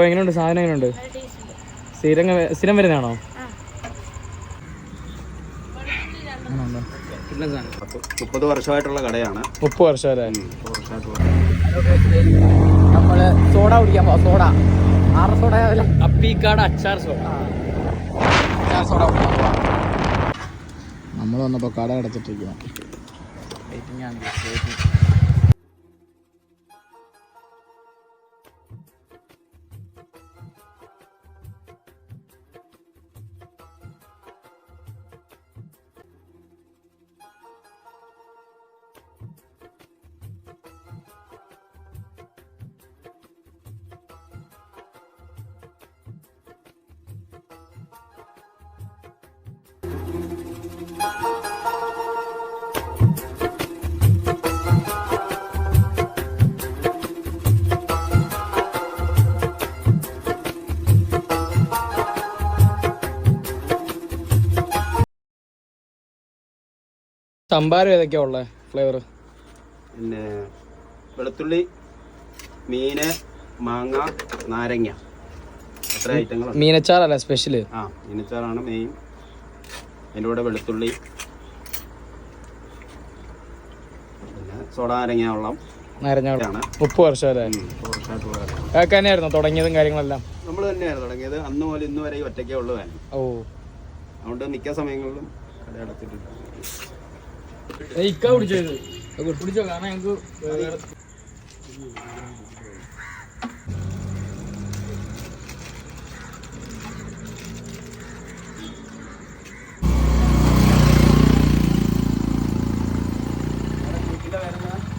അപ്പോൾ എങ്ങനെയുണ്ട്? സാധനം എങ്ങനെയുണ്ട്? സ്ഥിരം സ്ഥിരം വരുന്നതാണോ? മുപ്പത് വർഷമായിട്ടുള്ള കടയാണ്. മുപ്പത് വർഷം അല്ലേ നമ്മൾ സോഡ കുടിക്കാൻ പോവാം സോഡ. ആറ് സോഡ അപ്പീക്കാട് അച്ചാർ സോഡ. സോഡ കുടിക്കാൻ പോവാം. നമ്മൾ വന്നപ്പോൾ കട അടച്ചിട്ടിരിക്കുക സംഭാരം ഏതൊക്കെയാ ഉള്ളത് ഫ്ലേവർ പിന്നെ വെളുത്തുള്ളി മീന് മാങ്ങ നാരങ്ങ. എത്ര ഐറ്റങ്ങളുണ്ട് മീനച്ചാറല്ല സ്പെഷ്യൽ ആ മീനച്ചാറാണ് മെയിൻ അതിന്റെ കൂടെ വെളുത്തുള്ളി. പിന്നെ സോഡ നാരങ്ങ വെള്ളം. നാരഞ്ഞ ആണ് മുപ്പത് വർഷം അല്ലേ മുപ്പത് വർഷമായിട്ടുള്ള കട അതൊക്കെ തന്നെയായിരുന്നു തുടങ്ങിയതും കാര്യങ്ങളെല്ലാം? നമ്മൾ തന്നെയായിരുന്നു തുടങ്ങിയത്. അന്ന് മുതൽ ഇന്ന് വരെ ഈ ഒറ്റയ്ക്കേ ഉള്ളൂ ഓ. അതുകൊണ്ട് മിക്ക സമയങ്ങളിലും കട അടച്ചിട്ടുണ്ട് ഇക്ക പിടിച്ചത് പിടിച്ചോ കാരണം ഞങ്ങൾക്ക്